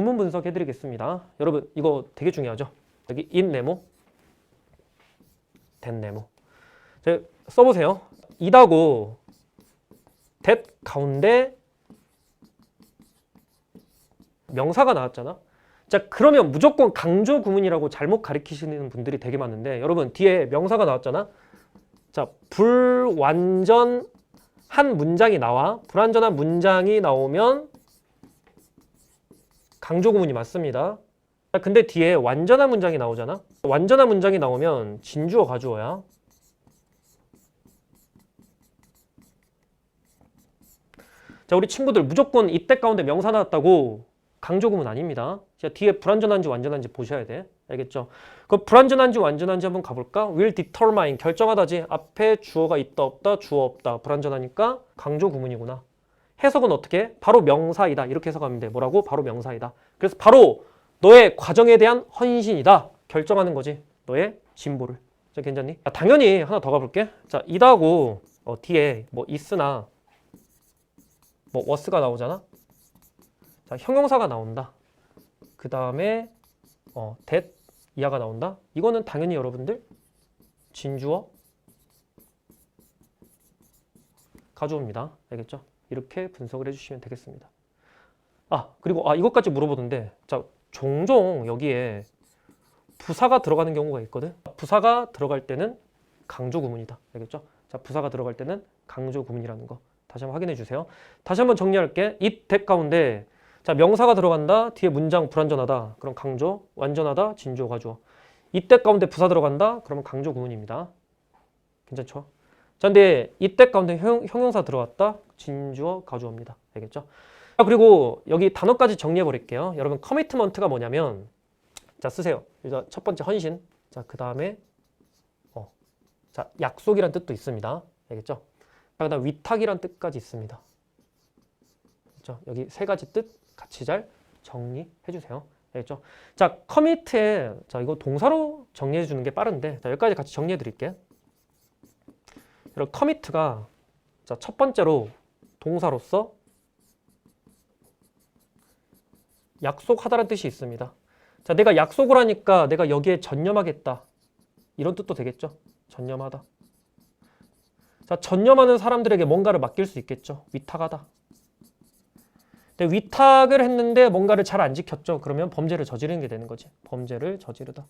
구문 분석해 드리겠습니다. 여러분 이거 되게 중요하죠. 여기 in 네모 that 네모. 자, 써보세요. 이다고 that 가운데 명사가 나왔잖아. 자 그러면 무조건 강조 구문이라고 잘못 가리키시는 분들이 되게 많은데 여러분 뒤에 명사가 나왔잖아. 자 불완전 한 문장이 나와 불완전한 문장이 나오면 강조 구문이 맞습니다. 자, 근데 뒤에 완전한 문장이 나오잖아. 완전한 문장이 나오면 진주어 가주어야. 자, 우리 친구들 무조건 이때 가운데 명사 나왔다고 강조 구문 아닙니다. 자, 뒤에 불완전한지 완전한지 보셔야 돼. 알겠죠? 그 불완전한지 완전한지 한번 가볼까? will determine 결정하다지. 앞에 주어가 있다 없다 주어 없다 불완전하니까 강조 구문이구나. 해석은 어떻게? 바로 명사이다. 이렇게 해석하면 돼. 뭐라고? 바로 명사이다. 그래서 바로 너의 과정에 대한 헌신이다. 결정하는 거지. 너의 진보를. 자, 괜찮니? 아, 당연히 하나 더 가볼게. 자, 이다고 어, 뒤에 뭐 있으나 뭐 was가 나오잖아. 자, 형용사가 나온다. 그 다음에 어, that 이하가 나온다. 이거는 당연히 여러분들 진주어 가져옵니다. 알겠죠? 이렇게 분석을 해주시면 되겠습니다. 아 그리고 아 이것까지 물어보는데 자 종종 여기에 부사가 들어가는 경우가 있거든. 부사가 들어갈 때는 강조 구문이다. 알겠죠? 자 부사가 들어갈 때는 강조 구문이라는 거 다시 한번 확인해 주세요. 다시 한번 정리할게. it that 가운데 자 명사가 들어간다. 뒤에 문장 불완전하다. 그럼 강조, 완전하다. 진주어 가주어. 이때 가운데 부사 들어간다. 그러면 강조 구문입니다. 괜찮죠? 자, 근데 이때 가운데 형, 형용사 들어왔다. 진주어 가주어입니다. 알겠죠? 자, 그리고 여기 단어까지 정리해 버릴게요. 여러분 커미트먼트가 뭐냐면 자, 쓰세요. 일단 첫 번째 헌신. 자, 그 다음에 어. 자, 약속이란 뜻도 있습니다. 알겠죠? 자, 그 다음 위탁이란 뜻까지 있습니다. 그렇죠? 여기 세 가지 뜻 같이 잘 정리해 주세요. 알겠죠? 자, 커미트에 자, 이거 동사로 정리해 주는 게 빠른데. 자, 여기까지 같이 정리해 드릴게요. 여러분 커미트가 자, 첫 번째로 동사로서 약속하다라는 뜻이 있습니다. 자, 내가 약속을 하니까 내가 여기에 전념하겠다. 이런 뜻도 되겠죠? 전념하다. 자, 전념하는 사람들에게 뭔가를 맡길 수 있겠죠? 위탁하다. 근데 위탁을 했는데 뭔가를 잘 안 지켰죠? 그러면 범죄를 저지르는 게 되는 거지. 범죄를 저지르다.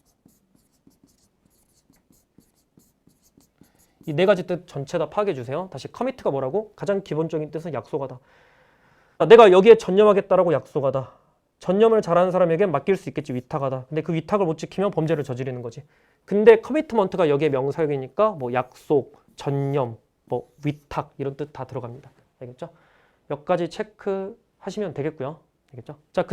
이 네 가지 뜻 전체 다 파악해 주세요. 다시 커미트가 뭐라고? 가장 기본적인 뜻은 약속하다. 자, 내가 여기에 전념하겠다라고 약속하다. 전념을 잘하는 사람에게 맡길 수 있겠지 위탁하다. 근데 그 위탁을 못 지키면 범죄를 저지르는 거지. 근데 커미트먼트가 여기에 명사역이니까 뭐 약속, 전념, 뭐 위탁 이런 뜻 다 들어갑니다. 알겠죠? 몇 가지 체크하시면 되겠고요. 알겠죠? 자, 그